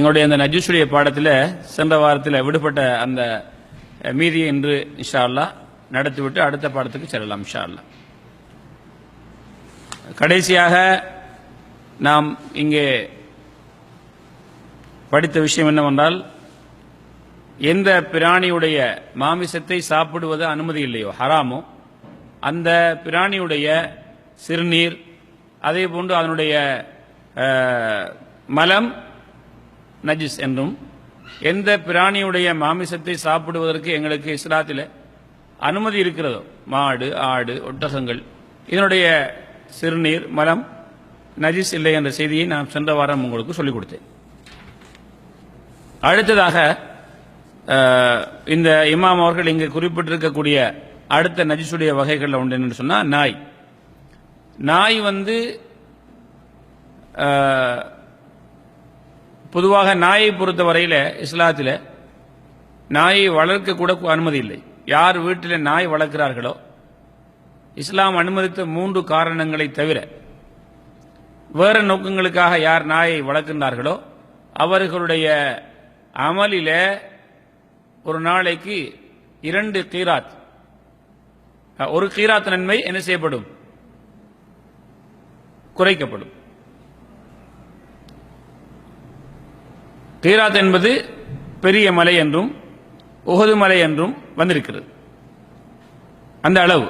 எங்களுடைய அந்த நஜூசுடைய பாடத்தில் சென்ற வாரத்தில் விடுபட்ட அந்த மீதி மீதியை இன்று இன்ஷா நடத்திவிட்டு அடுத்த பாடத்துக்கு செல்லலாம் இன்ஷா கடைசியாக நாம் இங்கே படித்த விஷயம் என்னவென்றால் எந்த பிராணியுடைய மாமிசத்தை சாப்பிடுவது அனுமதி இல்லையோ ஹராமோ அந்த பிராணியுடைய சிறுநீர் அதே போன்று அதனுடைய மலம் நஜிஸ் என்றும் எந்த பிராணியுடைய மாமிசத்தை சாப்பிடுவதற்கு எங்களுக்கு இஸ்லாத்தில் அனுமதி இருக்கிறதோ மாடு ஆடு ஒட்டகங்கள் இதனுடைய சிறுநீர் மலம் நஜிஸ் இல்லை என்ற செய்தியை நான் சென்ற வாரம் உங்களுக்கு சொல்லிக் கொடுத்தேன். அடுத்ததாக இந்த இமாம் அவர்கள் இங்கு குறிப்பிட்டிருக்கக்கூடிய அடுத்த நஜிசுடைய வகைகள் உண்டு என்று சொன்னால் நாய். நாய் வந்து பொதுவாக நாயை பொறுத்தவரையில் இஸ்லாத்தில் நாயை வளர்க்க கூட அனுமதி இல்லை. யார் வீட்டில் நாய் வளர்க்கிறார்களோ இஸ்லாம் அனுமதித்த மூன்று காரணங்களை தவிர வேறு நோக்கங்களுக்காக யார் நாயை வளர்க்கின்றார்களோ அவர்களுடைய அமலில ஒரு நாளைக்கு இரண்டு கீராத். ஒரு கீராத் நன்மை என்ன செய்யப்படும்? குறைக்கப்படும். கீராத் என்பது பெரிய மலை என்றும் உகது மலை என்றும் வந்திருக்கிறது. அந்த அளவு.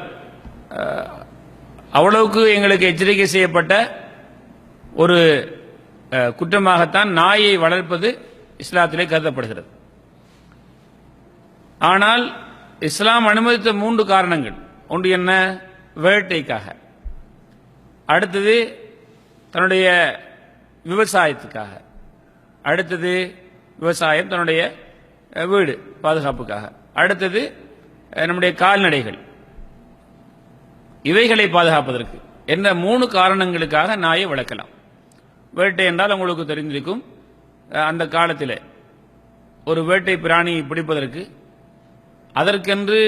அவ்வளவுக்கு எங்களுக்கு எச்சரிக்கை செய்யப்பட்ட ஒரு குற்றமாகத்தான் நாயை வளர்ப்பது இஸ்லாத்திலே கருதப்படுகிறது. ஆனால் இஸ்லாம் அனுமதித்த மூன்று காரணங்கள். ஒன்று என்ன? வேட்டைக்காக. அடுத்தது தன்னுடைய விவசாயத்துக்காக. அடுத்தது விவசாயம் தன்னுடைய வீடு பாதுகாப்புக்காக. அடுத்தது நம்முடைய கால்நடைகள். இவைகளை பாதுகாப்பதற்கு என்ற மூணு காரணங்களுக்காக நாயை வளர்க்கலாம். வேட்டை என்றால் உங்களுக்கு தெரிந்திருக்கும் அந்த காலத்தில் ஒரு வேட்டை பிராணியை பிடிப்பதற்கு அதற்கென்று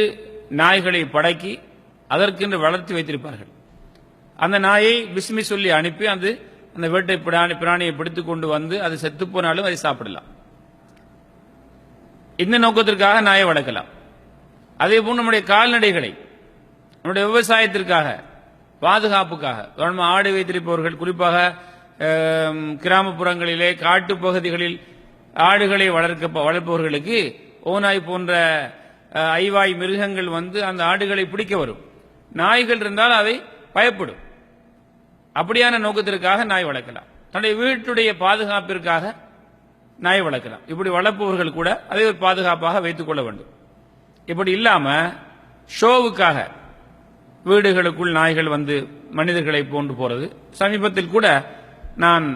நாய்களை படக்கி அதற்கென்று வளர்த்து வைத்திருப்பார்கள். அந்த நாயை பிஸ்மி சொல்லி அனுப்பி அது அந்த வேட்டை பிராணி பிராணியை பிடித்து கொண்டு வந்து அது செத்து போனாலும் அதை சாப்பிடலாம். இந்த நோக்கத்திற்காக நாயை வளர்க்கலாம். அதே போல் நம்முடைய கால்நடைகளை நம்முடைய விவசாயத்திற்காக பாதுகாப்புக்காக நம்ம ஆடு வைத்திருப்பவர்கள் குறிப்பாக கிராமப்புறங்களிலே காட்டு பகுதிகளில் ஆடுகளை வளர்க்க வளர்ப்பவர்களுக்கு ஓநாய் போன்ற ஐவாய் மிருகங்கள் வந்து அந்த ஆடுகளை பிடிக்க வரும். நாய்கள் இருந்தால் அவை பயப்படும். அப்படியான நோக்கத்திற்காக நாய் வளர்க்கலாம். தன்னுடைய வீட்டுடைய பாதுகாப்பிற்காக நாய் வளர்க்கலாம். இப்படி வளர்ப்பவர்கள் கூட அதை ஒரு பாதுகாப்பாக வைத்துக் கொள்ள வேண்டும். இப்படி இல்லாம ஷோவுக்காக வீடுகளுக்குள் நாய்கள் வந்து மனிதர்களை போன்று போறது. சமீபத்தில் கூட நான்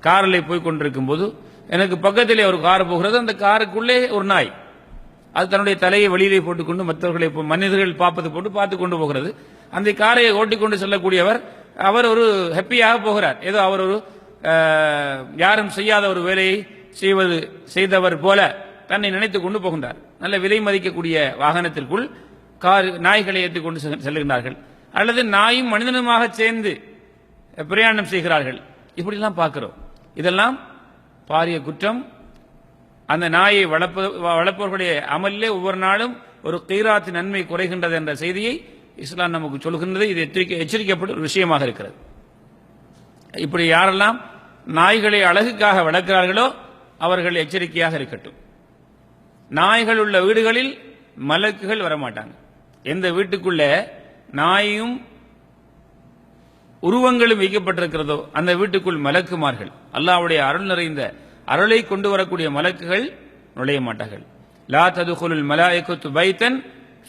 காரில் போய் கொண்டிருக்கும் போது எனக்கு பக்கத்திலே ஒரு கார் போகிறது. அந்த காருக்குள்ளே ஒரு நாய். அது தன்னுடைய தலையை வெளியிலே போட்டுக்கொண்டு மற்றவர்களை மனிதர்கள் பார்ப்பது போட்டு பார்த்து கொண்டு போகிறது. அந்த காரை ஓட்டிக்கொண்டு செல்லக்கூடியவர் அவர் ஒரு ஹாப்பியாக போகிறார். ஏதோ அவர் ஒரு யாரும் செய்யாத ஒரு வேலையை செய்வது செய்தவர் போல தன்னை நினைத்துக் கொண்டு போகின்றார் நல்ல விலை மதிக்கக்கூடிய வாகனத்திற்குள் கார் நாய்களை ஏற்றிக்கொண்டு செல்- செல்கின்றார்கள். அல்லது நாயும் மனிதனுமாக சேர்ந்து பிரயாணம் செய்கிறார்கள். இப்படிலாம் பார்க்கிறோம். இதெல்லாம் பாரிய குற்றம். அந்த நாயை வளர்ப்ப வளர்ப்பவர்களுடைய அமலிலே ஒவ்வொரு நாளும் ஒரு கீராத்து நன்மை குறைகின்றது என்ற செய்தியை இஸ்லாம் நமக்கு சொல்கின்றது இது எச்சரிக்கை எச்சரிக்கப்படும் ஒரு விஷயமாக இருக்கிறது. இப்படி யாரெல்லாம் நாய்களை அழகுக்காக வளர்க்கிறார்களோ அவர்கள் எச்சரிக்கையாக இருக்கட்டும். நாய்கள் உள்ள வீடுகளில் மலக்குகள் வரமாட்டாங்க. எந்த வீட்டுக்குள்ள நாயும் உருவங்களும் வைக்கப்பட்டிருக்கிறதோ அந்த வீட்டுக்குள் மலக்குமார்கள். அல்லாவுடைய அருள் நிறைந்த அருளை கொண்டு வரக்கூடிய மலக்குகள் நுழைய மாட்டார்கள். லா ததுகுலுல் மலாயிகத்து பைத்தன்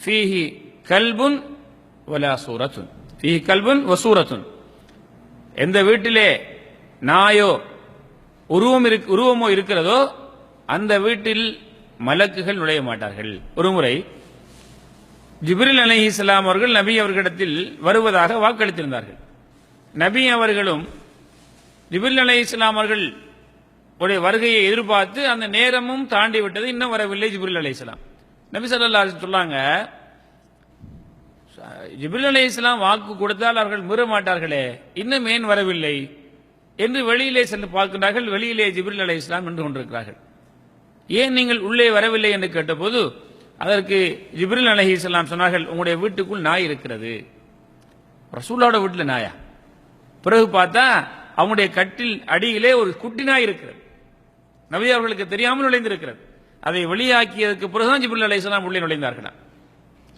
ஃபீஹி கல்புன் வலா சூரத்துன் ஃபீஹி கல்புன் வசூரத்துன் எந்த வீட்டிலே நாயோ உருவம் இருக்கு உருவமோ இருக்கிறதோ அந்த வீட்டில் மலக்குகள் நுழைய மாட்டார்கள். ஒருமுறை ஜிப்ரில் அலி இஸ்லாம் அவர்கள் நபி அவர்களிடத்தில் வருவதாக வாக்களித்திருந்தார்கள். நபி அவர்களும் ஜிப்ரில் அலி இஸ்லாம் அவர்கள் உடைய வருகையை எதிர்பார்த்து அந்த நேரமும் தாண்டி விட்டது. இன்னும் வரவில்லை ஜிப்ரில் அலி இஸ்லாம் நபி ஸல்லல்லாஹு சொல்லாங்க ஜிபில் அலி இஸ்லாம் வாக்கு கொடுத்தால் அவர்கள் மீற மாட்டார்களே. இன்னும் ஏன் வரவில்லை? என்று வெளியிலே சென்று பார்க்கிறார்கள் வெளியிலே ஜிப்ரில் அலி இஸ்லாம் நின்று கொண்டிருக்கிறார்கள். ஏன் நீங்கள் உள்ளே வரவில்லை என்று கேட்டபோது அதற்கு ஜிப்ரில் அலஹி இஸ்லாம் சொன்னார்கள் உங்களுடைய வீட்டுக்குள் நாய் இருக்கிறது. ரசூலோட வீட்டில் நாயா? பிறகு பார்த்தா அவனுடைய கட்டில் அடியிலே ஒரு குட்டி நாய் இருக்கிறது. நபி அவர்களுக்கு தெரியாமல் நுழைந்திருக்கிறது. அதை வெளியாக்கியதற்கு பிறகுதான் ஜிப்ரில் அலி இஸ்லாம் உள்ளே நுழைந்தார்களா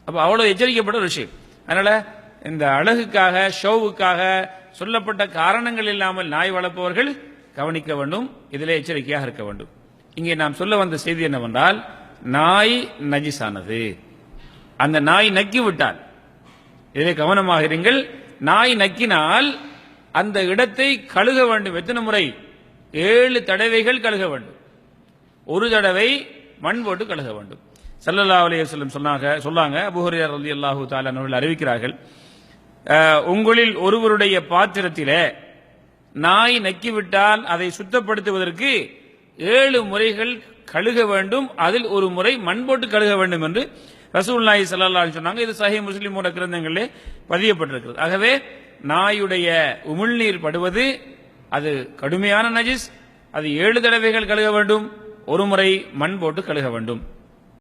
அப்போ அவ்வளோ எச்சரிக்கப்பட்ட ஒரு விஷயம். அதனால் இந்த அழகுக்காக ஷோவுக்காக சொல்லப்பட்ட காரணங்கள் இல்லாமல் நாய் வளர்ப்பவர்கள் கவனிக்க வேண்டும் இதில் எச்சரிக்கையாக இருக்க வேண்டும். இங்கே நாம் சொல்ல வந்த செய்தி என்னவென்றால் நாய் நஜிசானது அந்த நாய் நக்கி விட்டால் இதிலே கவனமாக இருங்கள் நாய் நக்கினால் அந்த இடத்தை கழுக வேண்டும். எத்தனை முறை? ஏழு தடவைகள் கழுக வேண்டும். ஒரு தடவை மண் போட்டு கழுக வேண்டும். சல்லல்லா அலைய சொல்லம் சொன்னாங்க சொன்னாங்க. அபூ அலி அல்லாஹு தஆலா அவர்கள் அறிவிக்கிறார்கள். உங்களில் ஒருவருடைய பாத்திரத்திலே நாய் நக்கிவிட்டால் அதை சுத்தப்படுத்துவதற்கு ஏழு முறைகள் கழுக வேண்டும். அதில் ஒரு முறை மண் போட்டு கழுக வேண்டும் என்று ரசூலுல்லாஹி நாய் அலைஹி சொன்னாங்க. இது சஹீஹ் முஸ்லிமோட கிரந்தங்களிலே பதியப்பட்டிருக்கிறது. ஆகவே நாயுடைய உமிழ்நீர் படுவது அது கடுமையான நஜிஸ். அது ஏழு தடவைகள் கழுக வேண்டும். ஒரு முறை மண் போட்டு கழுக வேண்டும்.